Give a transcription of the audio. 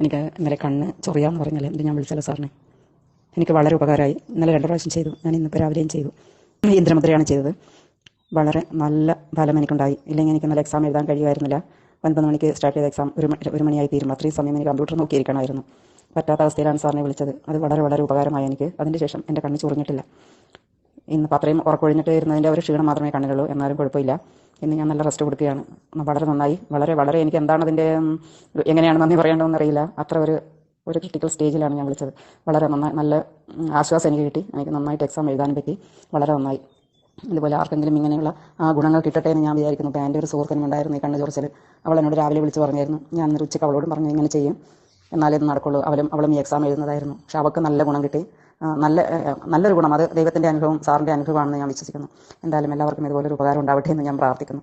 എനിക്ക് ഇന്നലെ കണ്ണ് ചൊറിയാന്ന് പറഞ്ഞാൽ എന്ത് ഞാൻ വിളിച്ചല്ലോ സാറിനെ. എനിക്ക് വളരെ ഉപകാരമായി. ഇന്നലെ രണ്ടു പ്രാവശ്യം ചെയ്തു. ഞാൻ ഇന്നിപ്പോൾ രാവിലെയും ചെയ്തു. ഇന്ദ്രമുദ്രയാണ് ചെയ്തത്. വളരെ നല്ല ഫലം എനിക്കുണ്ടായി. ഇല്ലെങ്കിൽ എനിക്ക് നല്ല എക്സാം എഴുതാൻ കഴിയുമായിരുന്നില്ല. ഒൻപത് മണിക്ക് സ്റ്റാർട്ട് ചെയ്ത എക്സാം ഒരു ഒരു മണിയായി തീരും അത്രയും സമയം എനിക്ക് കമ്പ്യൂട്ടർ നോക്കിയിരിക്കണമായിരുന്നു. പറ്റാത്ത അവസ്ഥയിലാണ് സാറിനെ വിളിച്ചത്. അത് വളരെ വളരെ ഉപകാരമായി എനിക്ക്. അതിന് ശേഷം എന്റെ കണ്ണ് ചൊറിഞ്ഞിട്ടില്ല. ഇന്ന് അത്രയും ഉറക്കൊഴിഞ്ഞിട്ട് വരുന്നതിന്റെ ഒരു ക്ഷീണം മാത്രമേ കണ്ണിലുള്ളൂ. എന്നാലും കുഴപ്പമില്ല. ഇന്ന് ഞാൻ നല്ല റെസ്റ്റ് കൊടുക്കുകയാണ്. വളരെ നന്നായി. വളരെ വളരെ എനിക്ക് എന്താണ് അതിന്റെ എങ്ങനെയാണ് നന്ദി പറയേണ്ടതെന്ന് അറിയില്ല. അത്ര ഒരു ഒരു ക്രിട്ടിക്കൽ സ്റ്റേജിലാണ് ഞാൻ വിളിച്ചത്. വളരെ നന്നായി നല്ല ആശ്വാസം എനിക്ക് കിട്ടി. എനിക്ക് നന്നായിട്ട് എക്സാം എഴുതാൻ പറ്റി. വളരെ നന്നായി. ഇതുപോലെ ആർക്കെങ്കിലും ഇങ്ങനെയുള്ള ആ ഗുണങ്ങൾ കിട്ടട്ടെ എന്ന് ഞാൻ വിചാരിക്കുന്നു. അപ്പോൾ എന്റെ ഒരു സുഹൃത്തിനും ഉണ്ടായിരുന്നു ഈ കണ്ണു ചൊറിച്ചൽ അവൾ എന്നോട് രാവിലെ വിളിച്ച് പറഞ്ഞായിരുന്നു ഞാൻ ഇന്നൊരു ഉച്ചയ്ക്ക് അവളോടും പറഞ്ഞു ഇങ്ങനെ ചെയ്യും. എന്നാലേ ഇത് നടക്കുള്ളൂ. അവളും അവളും ഈ എക്സാം എഴുതുന്നതായിരുന്നു. പക്ഷെ അവൾക്ക് നല്ല ഗുണം കിട്ടി. നല്ല നല്ലൊരു ഗുണം. അത് ദൈവത്തിന്റെ അനുഭവം സാറിന്റെ അനുഭവമാണെന്ന് ഞാൻ വിശ്വസിക്കുന്നു. എന്തായാലും എല്ലാവർക്കും ഇതുപോലൊരു ഉപകാരം ഉണ്ടാവട്ടെ എന്ന് ഞാൻ പ്രാർത്ഥിക്കുന്നു.